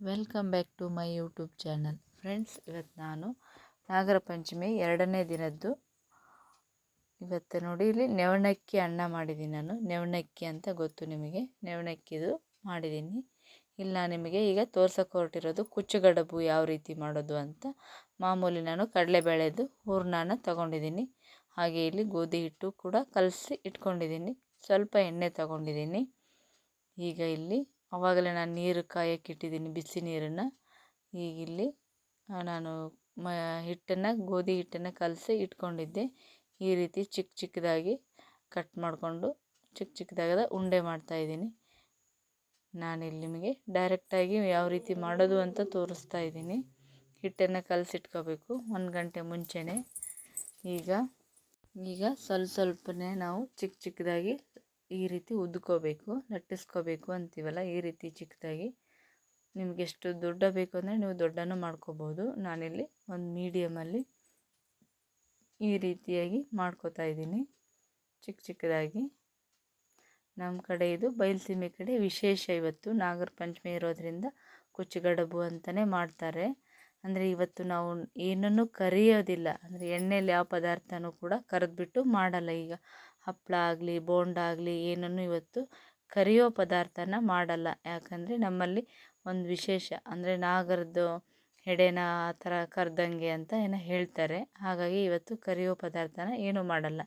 Welcome back to my YouTube channel. Friends, ಇವತ್ತು ನಾನು ನಾಗರ ಪಂಚಮಿ ಎರಡನೇ ದಿನದ್ದು. ಇವತ್ತು ನೋಡಿ, ಇಲ್ಲಿ ನೆವಣಕ್ಕಿ ಅನ್ನ ಮಾಡಿದ್ದೀನಿ ನಾನು. ನೆವಣಕ್ಕಿ ಅಂತ ಗೊತ್ತು ನಿಮಗೆ? ನೆವಣಕ್ಕಿದು ಮಾಡಿದ್ದೀನಿ. ಇಲ್ಲ ನಿಮಗೆ ಈಗ ತೋರ್ಸಕ್ಕೆ ಹೊರಟಿರೋದು ಕುಚ್ಚುಗಡಬು ಯಾವ ರೀತಿ ಮಾಡೋದು ಅಂತ. ಮಾಮೂಲಿ ನಾನು ಕಡಲೆಬೇಳೆದು ಹೂರ್ಣನ ತಗೊಂಡಿದ್ದೀನಿ. ಹಾಗೆ ಇಲ್ಲಿ ಗೋಧಿ ಹಿಟ್ಟು ಕೂಡ ಕಲಸಿ ಇಟ್ಕೊಂಡಿದ್ದೀನಿ. ಸ್ವಲ್ಪ ಎಣ್ಣೆ ತಗೊಂಡಿದ್ದೀನಿ. ಈಗ ಇಲ್ಲಿ ಆವಾಗಲೇ ನಾನು ನೀರು ಕಾಯಕ್ಕೆ ಇಟ್ಟಿದ್ದೀನಿ ಬಿಸಿ ನೀರನ್ನು. ಈಗ ಇಲ್ಲಿ ನಾನು ಮ, ಹಿಟ್ಟನ್ನು, ಗೋಧಿ ಹಿಟ್ಟನ್ನು ಕಲಸಿ ಇಟ್ಕೊಂಡಿದ್ದೆ. ಈ ರೀತಿ ಚಿಕ್ಕ ಚಿಕ್ಕದಾಗಿ ಕಟ್ ಮಾಡಿಕೊಂಡು ಚಿಕ್ಕ ಚಿಕ್ಕದಾಗದ ಉಂಡೆ ಮಾಡ್ತಾಯಿದ್ದೀನಿ ನಾನಿಲ್ಲಿ ನಿಮಗೆ ಡೈರೆಕ್ಟಾಗಿ ಯಾವ ರೀತಿ ಮಾಡೋದು ಅಂತ ತೋರಿಸ್ತಾ ಇದ್ದೀನಿ. ಹಿಟ್ಟನ್ನು ಕಲಸಿಟ್ಕೋಬೇಕು, ಒಂದು ಗಂಟೆ ಮುಂಚೆನೇ. ಈಗ ಈಗ ಸ್ವಲ್ಪ ಸ್ವಲ್ಪನೇ ನಾವು ಚಿಕ್ಕ ಚಿಕ್ಕದಾಗಿ ಈ ರೀತಿ ಉದ್ಕೋಬೇಕು ಲಟ್ಟಿಸ್ಕೋಬೇಕು ಅಂತೀವಲ್ಲ, ಈ ರೀತಿ ಚಿಕ್ಕದಾಗಿ. ನಿಮ್ಗೆ ಎಷ್ಟು ದೊಡ್ಡ ಬೇಕು ಅಂದರೆ ನೀವು ದೊಡ್ಡನೂ ಮಾಡ್ಕೋಬೋದು. ನಾನಿಲ್ಲಿ ಒಂದು ಮೀಡಿಯಮಲ್ಲಿ ಈ ರೀತಿಯಾಗಿ ಮಾಡ್ಕೋತಾ ಇದ್ದೀನಿ, ಚಿಕ್ಕ ಚಿಕ್ಕದಾಗಿ. ನಮ್ಮ ಕಡೆ ಇದು ಬಯಲುಸೀಮೆ ಕಡೆ ವಿಶೇಷ ಇವತ್ತು. ನಾಗರ ಪಂಚಮಿ ಇರೋದರಿಂದ ಕುಚ್ಚುಗಡಬು ಅಂತಲೇ ಮಾಡ್ತಾರೆ. ಅಂದರೆ ಇವತ್ತು ನಾವು ಏನನ್ನು ಕರಿಯೋದಿಲ್ಲ. ಅಂದರೆ ಎಣ್ಣೆಯಲ್ಲಿ ಯಾವ ಪದಾರ್ಥನೂ ಕೂಡ ಕರೆದ್ಬಿಟ್ಟು ಮಾಡಲ್ಲ ಈಗ. ಹಪ್ಪಳ ಆಗಲಿ, ಬೋಂಡ ಆಗಲಿ ಏನನ್ನು ಇವತ್ತು ಕರಿಯೋ ಪದಾರ್ಥನ ಮಾಡಲ್ಲ. ಯಾಕಂದರೆ ನಮ್ಮಲ್ಲಿ ಒಂದು ವಿಶೇಷ, ಅಂದರೆ ನಾಗರದ್ದು ಹೆಡೆನ ಆ ಥರ ಕರೆದಂಗೆ ಅಂತ ಏನೋ ಹೇಳ್ತಾರೆ. ಹಾಗಾಗಿ ಇವತ್ತು ಕರಿಯೋ ಪದಾರ್ಥನ ಏನೂ ಮಾಡಲ್ಲ.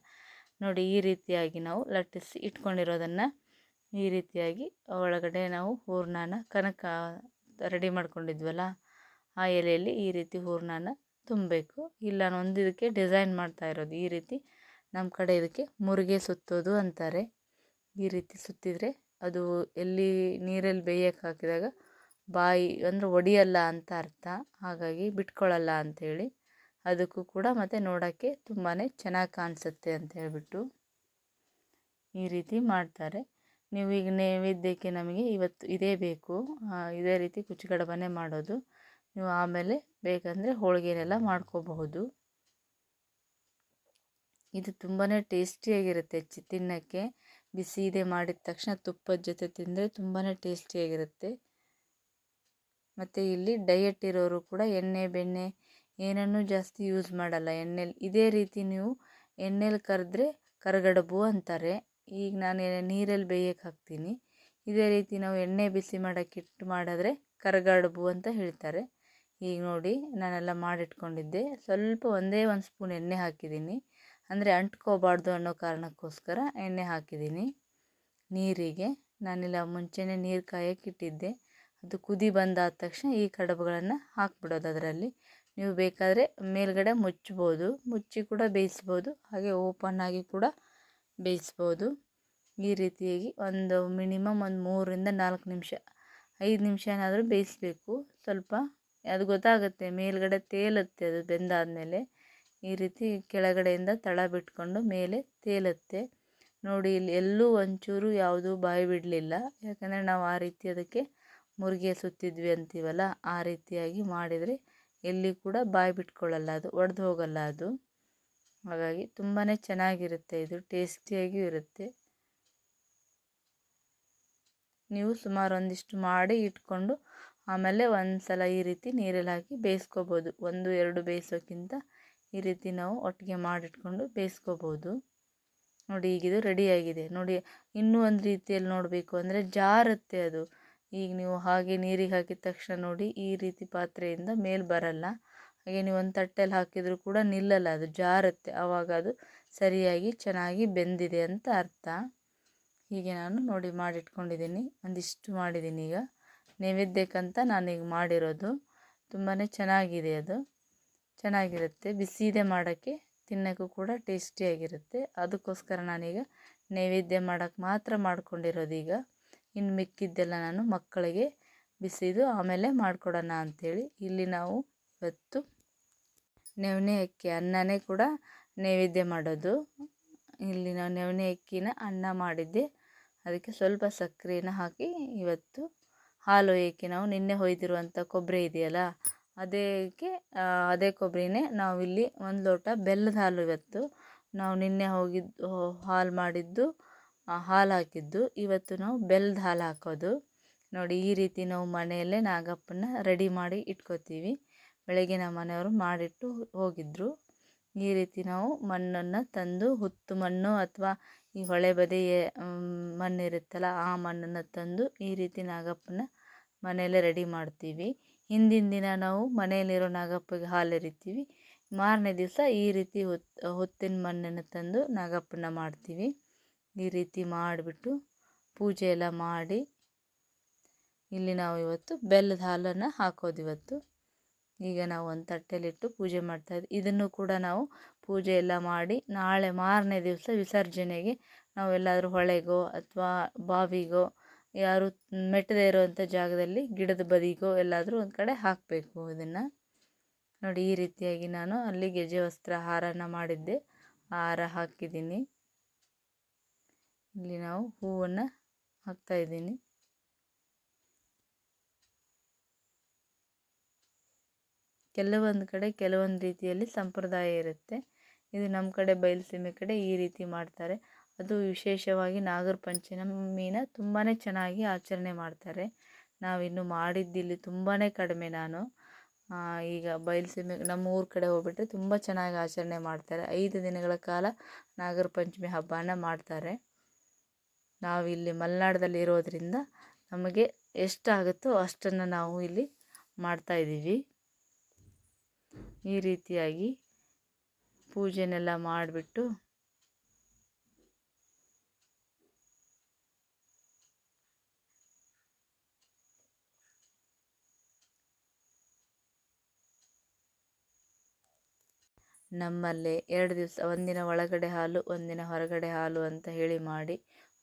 ನೋಡಿ, ಈ ರೀತಿಯಾಗಿ ನಾವು ಲಟ್ಟಿಸಿ ಇಟ್ಕೊಂಡಿರೋದನ್ನು ಈ ರೀತಿಯಾಗಿ ಒಳಗಡೆ ನಾವು ಹೂರ್ಣನ ಕನಕ ರೆಡಿ ಮಾಡ್ಕೊಂಡಿದ್ವಲ್ಲ, ಆ ಎಲೆಯಲ್ಲಿ ಈ ರೀತಿ ಹೂರ್ಣನ ತುಂಬಬೇಕು. ಇಲ್ಲ ಒಂದು ಇದಕ್ಕೆ ಡಿಸೈನ್ ಮಾಡ್ತಾ ಇರೋದು ಈ ರೀತಿ. ನಮ್ಮ ಕಡೆ ಇದಕ್ಕೆ ಮುರುಗೆ ಸುತ್ತೋದು ಅಂತಾರೆ. ಈ ರೀತಿ ಸುತ್ತಿದರೆ ಅದು ಎಲ್ಲಿ ನೀರಲ್ಲಿ ಬೇಯಕ್ಕೆ ಹಾಕಿದಾಗ ಬಾಯಿ ಅಂದರೆ ಒಡೆಯಲ್ಲ ಅಂತ ಅರ್ಥ. ಹಾಗಾಗಿ ಬಿಟ್ಕೊಳ್ಳಲ್ಲ ಅಂಥೇಳಿ ಅದಕ್ಕೂ ಕೂಡ ಮತ್ತು ನೋಡೋಕ್ಕೆ ತುಂಬಾ ಚೆನ್ನಾಗಿ ಕಾಣಿಸುತ್ತೆ ಅಂತ ಹೇಳಿಬಿಟ್ಟು ಈ ರೀತಿ ಮಾಡ್ತಾರೆ. ನೀವು ಈಗ ನೈವೇದ್ಯಕ್ಕೆ ನಮಗೆ ಇವತ್ತು ಇದೇ ಬೇಕು. ಇದೇ ರೀತಿ ಕುಚ್ಚುಗಡಬನೇ ಮಾಡೋದು. ನೀವು ಆಮೇಲೆ ಬೇಕಂದರೆ ಹೋಳಿಗೆನೆಲ್ಲ ಮಾಡ್ಕೋಬಹುದು. ಇದು ತುಂಬಾ ಟೇಸ್ಟಿಯಾಗಿರುತ್ತೆ ಚಿ, ತಿನ್ನೋಕ್ಕೆ. ಬಿಸಿ ಇದೆ ಮಾಡಿದ ತಕ್ಷಣ ತುಪ್ಪದ ಜೊತೆ ತಿಂದರೆ ತುಂಬಾ ಟೇಸ್ಟಿಯಾಗಿರುತ್ತೆ ಮತ್ತು ಇಲ್ಲಿ ಡಯಟ್ ಇರೋರು ಕೂಡ ಎಣ್ಣೆ, ಬೆಣ್ಣೆ ಏನನ್ನೂ ಜಾಸ್ತಿ ಯೂಸ್ ಮಾಡಲ್ಲ. ಎಣ್ಣೆಲಿ, ಇದೇ ರೀತಿ ನೀವು ಎಣ್ಣೆಲಿ ಕರೆದ್ರೆ ಕರಗಡಬು ಅಂತಾರೆ. ಈಗ ನಾನು ನೀರಲ್ಲಿ ಬೇಯಕ್ಕೆ ಹಾಕ್ತೀನಿ. ಇದೇ ರೀತಿ ನಾವು ಎಣ್ಣೆ ಬಿಸಿ ಮಾಡೋಕ್ಕೆ ಇಟ್ಟು ಮಾಡಿದ್ರೆ ಕರಗಡಬು ಅಂತ ಹೇಳ್ತಾರೆ. ಈಗ ನೋಡಿ ನಾನೆಲ್ಲ ಮಾಡಿಟ್ಕೊಂಡಿದ್ದೆ. ಸ್ವಲ್ಪ ಒಂದೇ ಒಂದು ಸ್ಪೂನ್ ಎಣ್ಣೆ ಹಾಕಿದ್ದೀನಿ. ಅಂದರೆ ಅಂಟ್ಕೋಬಾರ್ದು ಅನ್ನೋ ಕಾರಣಕ್ಕೋಸ್ಕರ ಎಣ್ಣೆ ಹಾಕಿದ್ದೀನಿ. ನೀರಿಗೆ. ನಾನಿಲ್ಲ ಮುಂಚೆನೇ ನೀರು ಕಾಯೋಕ್ಕಿಟ್ಟಿದ್ದೆ ಅದು ಕುದಿ ಬಂದಾದ ತಕ್ಷಣ ಈ ಕಡುಬುಗಳನ್ನು ಹಾಕ್ಬಿಡೋದು ಅದರಲ್ಲಿ. ನೀವು ಬೇಕಾದರೆ ಮೇಲ್ಗಡೆ ಮುಚ್ಬೋದು. ಮುಚ್ಚಿ ಕೂಡ ಬೇಯಿಸ್ಬೋದು. ಹಾಗೆ ಓಪನ್ ಆಗಿ ಕೂಡ ಬೇಯಿಸ್ಬೋದು. ಈ ರೀತಿಯಾಗಿ ಒಂದು ಮಿನಿಮಮ್ ಒಂದು ಮೂರರಿಂದ ನಾಲ್ಕು ನಿಮಿಷ, ಐದು ನಿಮಿಷ ಏನಾದರೂ ಬೇಯಿಸಬೇಕು. ಸ್ವಲ್ಪ, ಅದು ಗೊತ್ತಾಗುತ್ತೆ ಮೇಲ್ಗಡೆ ತೇಲುತ್ತೆ ಅದು ಬೆಂದಾದಮೇಲೆ. ಈ ರೀತಿ ಕೆಳಗಡೆಯಿಂದ ತಳ ಬಿಟ್ಕೊಂಡು ಮೇಲೆ ತೇಲುತ್ತೆ. ನೋಡಿ, ಇಲ್ಲಿ ಎಲ್ಲೂ ಒಂಚೂರು ಯಾವುದೂ ಬಾಯಿ ಬಿಡಲಿಲ್ಲ. ಯಾಕಂದರೆ ನಾವು ಆ ರೀತಿ ಅದಕ್ಕೆ ಮುರುಗೆ ಸುತ್ತಿದ್ವಿ ಅಂತೀವಲ್ಲ, ಆ ರೀತಿಯಾಗಿ ಮಾಡಿದರೆ ಎಲ್ಲಿ ಕೂಡ ಬಾಯಿ ಬಿಟ್ಕೊಳ್ಳಲ್ಲ ಅದು, ಒಡೆದು ಹೋಗಲ್ಲ ಅದು. ಹಾಗಾಗಿ ತುಂಬಾ ಚೆನ್ನಾಗಿರುತ್ತೆ ಇದು, ಟೇಸ್ಟಿಯಾಗಿಯೂ ಇರುತ್ತೆ. ನೀವು ಸುಮಾರು ಒಂದಿಷ್ಟು ಮಾಡಿ ಇಟ್ಕೊಂಡು ಆಮೇಲೆ ಒಂದು ಸಲ ಈ ರೀತಿ ನೀರಲ್ಲಿ ಹಾಕಿ ಬೇಯಿಸ್ಕೋಬೋದು. ಒಂದು, ಎರಡು ಬೇಯಿಸೋಕ್ಕಿಂತ ಈ ರೀತಿ ನಾವು ಒಟ್ಟಿಗೆ ಮಾಡಿಟ್ಕೊಂಡು ಬೇಯಿಸ್ಕೋಬೋದು. ನೋಡಿ ಈಗಿದು ರೆಡಿಯಾಗಿದೆ ನೋಡಿ ಇನ್ನೂ ಒಂದು ರೀತಿಯಲ್ಲಿ ನೋಡಬೇಕು ಅಂದರೆ ಜಾರುತ್ತೆ ಅದು. ಈಗ ನೀವು ಹಾಗೆ ನೀರಿಗೆ ಹಾಕಿದ ತಕ್ಷಣ ನೋಡಿ ಈ ರೀತಿ ಪಾತ್ರೆಯಿಂದ ಮೇಲೆ ಬರಲ್ಲ. ಹಾಗೆ ನೀವು ಒಂದು ತಟ್ಟೆಯಲ್ಲಿ ಹಾಕಿದರೂ ಕೂಡ ನಿಲ್ಲಲ್ಲ ಅದು, ಜಾರುತ್ತೆ. ಆವಾಗ ಅದು ಸರಿಯಾಗಿ ಚೆನ್ನಾಗಿ ಬೆಂದಿದೆ ಅಂತ ಅರ್ಥ. ಹೀಗೆ ನಾನು ನೋಡಿ ಮಾಡಿಟ್ಕೊಂಡಿದ್ದೀನಿ. ಒಂದಿಷ್ಟು ಮಾಡಿದ್ದೀನಿ ಈಗ. ನೈವೇದ್ಯಕ್ಕಂತ ನಾನೀಗ ಮಾಡಿರೋದು. ತುಂಬಾ ಚೆನ್ನಾಗಿದೆ ಅದು. ಚೆನ್ನಾಗಿರುತ್ತೆ. ಬಿಸಿ ಇದೆ ಮಾಡೋಕ್ಕೆ ತಿನ್ನೋಕ್ಕೂ ಕೂಡ ಟೇಸ್ಟಿಯಾಗಿರುತ್ತೆ. ಅದಕ್ಕೋಸ್ಕರ ನಾನೀಗ ನೈವೇದ್ಯ ಮಾಡೋಕ್ಕೆ ಮಾತ್ರ ಮಾಡ್ಕೊಂಡಿರೋದು ಈಗ ಇನ್ನು ಮಿಕ್ಕಿದ್ದೆಲ್ಲ ನಾನು ಮಕ್ಕಳಿಗೆ ಬಿಸಿದು ಆಮೇಲೆ ಮಾಡಿಕೊಡೋಣ ಅಂಥೇಳಿ ಇಲ್ಲಿ ನಾವು ಇವತ್ತು ನೆವಣೆ ಅಕ್ಕಿ, ಅನ್ನನೇ ಕೂಡ ನೈವೇದ್ಯ ಮಾಡೋದು. ಇಲ್ಲಿ ನಾವು ನೆವಣೆ ಅಕ್ಕಿನ ಅನ್ನ ಮಾಡಿದ್ದೆ. ಅದಕ್ಕೆ ಸ್ವಲ್ಪ ಸಕ್ಕರೆನ ಹಾಕಿ ಇವತ್ತು ಹಾಲು ಏಕೆ ನಾವು ನಿನ್ನೆ ಹೊಯ್ದಿರುವಂಥ ಕೊಬ್ಬರಿ ಇದೆಯಲ್ಲ ಅದಕ್ಕೆ ಅದೇ ಕೊಬ್ಬರಿನೇ ನಾವಿಲ್ಲಿ ಒಂದು ಲೋಟ ಬೆಲ್ಲದ ಹಾಲು ಇವತ್ತು. ನಾವು ನಿನ್ನೆ ಹೋಗಿದ್ದು ಹಾಲು ಮಾಡಿದ್ದು ಹಾಲು ಹಾಕಿದ್ದು. ಇವತ್ತು ನಾವು ಬೆಲ್ಲದ ಹಾಲು ಹಾಕೋದು. ನೋಡಿ, ಈ ರೀತಿ ನಾವು ಮನೆಯಲ್ಲೇ ನಾಗಪ್ಪನ ರೆಡಿ ಮಾಡಿ ಇಟ್ಕೋತೀವಿ. ಬೆಳಗ್ಗೆ ನಮ್ಮ ಮನೆಯವರು ಮಾಡಿಟ್ಟು ಹೋಗಿದ್ದರು ಈ ರೀತಿ ನಾವು ಮಣ್ಣನ್ನು ತಂದು, ಹುತ್ತು ಮಣ್ಣು ಅಥವಾ ಈ ಹೊಳೆ ಬದಿ ಮಣ್ಣಿರುತ್ತಲ್ಲ, ಆ ಮಣ್ಣನ್ನು ತಂದು ಈ ರೀತಿ ನಾಗಪ್ಪನ ಮನೆಯಲ್ಲೇ ರೆಡಿ ಮಾಡ್ತೀವಿ. ಹಿಂದಿನ ದಿನ ನಾವು ಮನೆಯಲ್ಲಿರೋ ನಾಗಪ್ಪಗೆ ಹಾಲು ಎರಿತೀವಿ ಮಾರನೇ ದಿವಸ ಈ ರೀತಿ ಹೊತ್ತು ಹೊತ್ತಿನ ಮಣ್ಣನ್ನು ತಂದು ನಾಗಪ್ಪನ ಮಾಡ್ತೀವಿ. ಈ ರೀತಿ ಮಾಡಿಬಿಟ್ಟು ಪೂಜೆ ಎಲ್ಲ ಮಾಡಿ ಇಲ್ಲಿ ನಾವು ಇವತ್ತು ಬೆಲ್ಲದ ಹಾಲನ್ನು ಹಾಕೋದು ಇವತ್ತು. ಈಗ ನಾವು ಒಂದು ತಟ್ಟೆಲಿಟ್ಟು ಪೂಜೆ ಮಾಡ್ತಾಯಿದ್ವಿ ಇದನ್ನು ಕೂಡ ನಾವು ಪೂಜೆ ಎಲ್ಲ ಮಾಡಿ ನಾಳೆ ಮಾರನೇ ದಿವಸ ವಿಸರ್ಜನೆಗೆ ನಾವು ಎಲ್ಲಾದರೂ ಹೊಳೆಗೋ ಅಥವಾ ಬಾವಿಗೋ ಯಾರು ಮೆಟ್ಟದೇ ಇರುವಂಥ ಜಾಗದಲ್ಲಿ ಗಿಡದ ಬದಿಗೋ ಎಲ್ಲಾದರೂ ಒಂದು ಕಡೆ ಹಾಕಬೇಕು ಇದನ್ನು. ನೋಡಿ, ಈ ರೀತಿಯಾಗಿ ನಾನು ಅಲ್ಲಿ ಗೆಜೆ ವಸ್ತ್ರ ಹಾರನ ಮಾಡಿದ್ದೆ. ಹಾರ ಹಾಕಿದ್ದೀನಿ. ಇಲ್ಲಿ ನಾವು ಹೂವನ್ನು ಹಾಕ್ತಾಯಿದ್ದೀನಿ ಕೆಲವೊಂದು ಕಡೆ ಕೆಲವೊಂದು ರೀತಿಯಲ್ಲಿ ಸಂಪ್ರದಾಯ ಇರುತ್ತೆ. ಇದು ನಮ್ಮ ಕಡೆ ಬಯಲುಸೀಮೆ ಕಡೆ ಈ ರೀತಿ ಮಾಡ್ತಾರೆ. ಅದು ವಿಶೇಷವಾಗಿ ನಾಗರ ಪಂಚಮಿನ ತುಂಬಾ ಚೆನ್ನಾಗಿ ಆಚರಣೆ ಮಾಡ್ತಾರೆ. ನಾವಿನ್ನು ಮಾಡಿದ್ದಿಲ್ಲಿ ತುಂಬಾ ಕಡಿಮೆ ನಾನು. ಈಗ ಬಯಲುಸೀಮೆ ನಮ್ಮ ಊರ ಕಡೆ ಹೋಗ್ಬಿಟ್ರೆ ತುಂಬ ಚೆನ್ನಾಗಿ ಆಚರಣೆ ಮಾಡ್ತಾರೆ. ಐದು ದಿನಗಳ ಕಾಲ ನಾಗರ ಪಂಚಮಿ ಹಬ್ಬನ ಮಾಡ್ತಾರೆ. ನಾವಿಲ್ಲಿ ಮಲೆನಾಡದಲ್ಲಿ ಇರೋದರಿಂದ ನಮಗೆ ಎಷ್ಟಾಗುತ್ತೋ ಅಷ್ಟನ್ನು ನಾವು ಇಲ್ಲಿ ಮಾಡ್ತಾಯಿದ್ದೀವಿ ಈ ರೀತಿಯಾಗಿ ಪೂಜೆನೆಲ್ಲ ಮಾಡಿಬಿಟ್ಟು ನಮ್ಮಲ್ಲಿ ಎರಡು ದಿವಸ, ಒಂದಿನ ಒಳಗಡೆ ಹಾಲು, ಒಂದಿನ ಹೊರಗಡೆ ಹಾಲು ಅಂತ ಹೇಳಿ ಮಾಡಿ,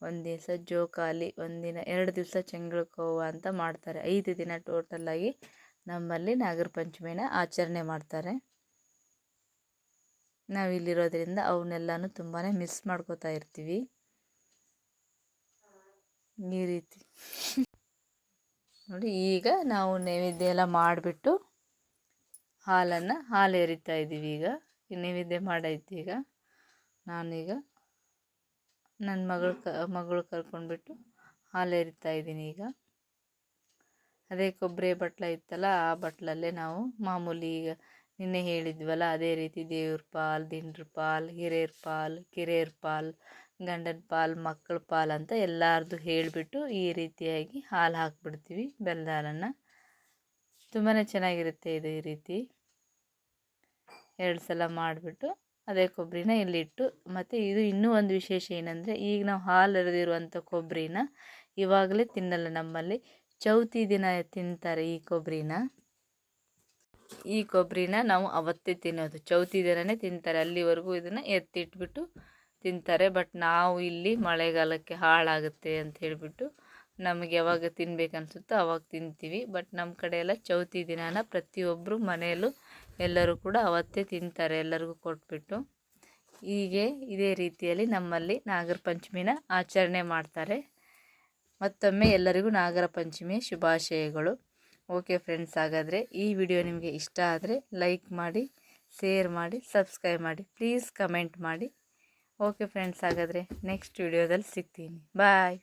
ಒಂದು ದಿವಸ ಜೋಕಾಲಿ ಒಂದಿನ ಎರಡು ದಿವಸ ಚೆಂಗಳಕೋವ ಅಂತ ಮಾಡ್ತಾರೆ. ಐದು ದಿನ ಟೋಟಲ್ಲಾಗಿ ನಮ್ಮಲ್ಲಿ ನಾಗರ ಪಂಚಮಿನ ಆಚರಣೆ ಮಾಡ್ತಾರೆ. ನಾವಿಲ್ಲಿರೋದ್ರಿಂದ ಅವನ್ನೆಲ್ಲನೂ ತುಂಬಾ ಮಿಸ್ ಮಾಡ್ಕೋತಾ ಇರ್ತೀವಿ. ಈ ರೀತಿ. ನೋಡಿ, ಈಗ ನಾವು ನೈವೇದ್ಯ ಎಲ್ಲ ಮಾಡಿಬಿಟ್ಟು ಹಾಲನ್ನು ಹಾಲು ಎರಿತಾ ಇದ್ದೀವಿ ಈಗ. ನೈವೇದ್ಯ ಮಾಡೈತಿ ಈಗ. ನಾನೀಗ ನನ್ನ ಮಗಳು ಕ, ಮಗಳು ಕರ್ಕೊಂಡ್ಬಿಟ್ಟು ಹಾಲು ಎರಿತಾ ಇದ್ದೀನಿ ಈಗ. ಅದೇ ಕೊಬ್ಬರಿ ಬಟ್ಲ ಇತ್ತಲ್ಲ, ಆ ಬಟ್ಲಲ್ಲೇ ನಾವು ಮಾಮೂಲಿ ಈಗ ನಿನ್ನೆ ಹೇಳಿದ್ವಲ್ಲ, ಅದೇ ರೀತಿ ದೇವ್ರ ಪಾಲ್, ದಿಂಡ್ರ ಪಾಲ್, ಹಿರಿಯರ ಪಾಲ್, ಕಿರಿಯರ ಪಾಲ್, ಗಂಡನ ಪಾಲ್ ಮಕ್ಕಳ ಪಾಲ್ ಅಂತ ಎಲ್ಲಾರ್ದು ಹೇಳಿಬಿಟ್ಟು ಈ ರೀತಿಯಾಗಿ ಹಾಲು ಹಾಕ್ಬಿಡ್ತೀವಿ. ಬೆಲ್ಲದ ಹಾಲನ್ನು ತುಂಬಾ ಚೆನ್ನಾಗಿರುತ್ತೆ ಇದು ಈ ರೀತಿ. ಎರಡು ಸಲ ಮಾಡಿಬಿಟ್ಟು ಅದೇ ಕೊಬ್ಬರಿನ ಇಲ್ಲಿಟ್ಟು ಮತ್ತು ಇದು ಇನ್ನೂ ಒಂದು ವಿಶೇಷ ಏನಂದರೆ ಈಗ ನಾವು ಹಾಲು ಎರೆದಿರುವಂಥ ಕೊಬ್ಬರಿನ ಇವಾಗಲೇ ತಿನ್ನಲ್ಲ ನಮ್ಮಲ್ಲಿ. ಚೌತಿ ದಿನ ತಿಂತಾರೆ ಈ ಕೊಬ್ಬರಿನ. ಈ ಕೊಬ್ಬರಿನ ನಾವು ಅವತ್ತೇ ತಿನ್ನೋದು. ಚೌತಿ ದಿನವೇ ತಿಂತಾರೆ. ಅಲ್ಲಿವರೆಗೂ ಇದನ್ನು ಎತ್ತಿಟ್ಬಿಟ್ಟು ತಿಂತಾರೆ. ಬಟ್ ನಾವು ಇಲ್ಲಿ ಮಳೆಗಾಲಕ್ಕೆ ಹಾಳಾಗುತ್ತೆ ಅಂತ ಹೇಳಿಬಿಟ್ಟು ನಮಗೆ ಯಾವಾಗ ತಿನ್ಬೇಕನ್ಸುತ್ತೋ ಅವಾಗ ತಿಂತೀವಿ. ಬಟ್ ನಮ್ಮ ಕಡೆ ಎಲ್ಲ ಚೌತಿ ದಿನಾನ ಪ್ರತಿಯೊಬ್ಬರು ಮನೆಯಲ್ಲೂ ಎಲ್ಲರೂ ಕೂಡ ಅವತ್ತೇ ತಿಂತಾರೆ, ಎಲ್ಲರಿಗೂ ಕೊಟ್ಬಿಟ್ಟು. ಹೀಗೆ ಇದೇ ರೀತಿಯಲ್ಲಿ ನಮ್ಮಲ್ಲಿ ನಾಗರ ಪಂಚಮಿನ ಆಚರಣೆ ಮಾಡ್ತಾರೆ. ಮತ್ತೊಮ್ಮೆ ಎಲ್ಲರಿಗೂ ನಾಗರ ಪಂಚಮಿ ಶುಭಾಶಯಗಳು. ಓಕೆ ಫ್ರೆಂಡ್ಸ್, ಹಾಗಾದರೆ ಈ ವಿಡಿಯೋ ನಿಮಗೆ ಇಷ್ಟ ಆದರೆ ಲೈಕ್ ಮಾಡಿ, ಶೇರ್ ಮಾಡಿ, ಸಬ್ಸ್ಕ್ರೈಬ್ ಮಾಡಿ, ಪ್ಲೀಸ್ ಕಮೆಂಟ್ ಮಾಡಿ. ಓಕೆ ಫ್ರೆಂಡ್ಸ್, ಹಾಗಾದರೆ ನೆಕ್ಸ್ಟ್ ವಿಡಿಯೋದಲ್ಲಿ ಸಿಗ್ತೀನಿ. ಬಾಯ್!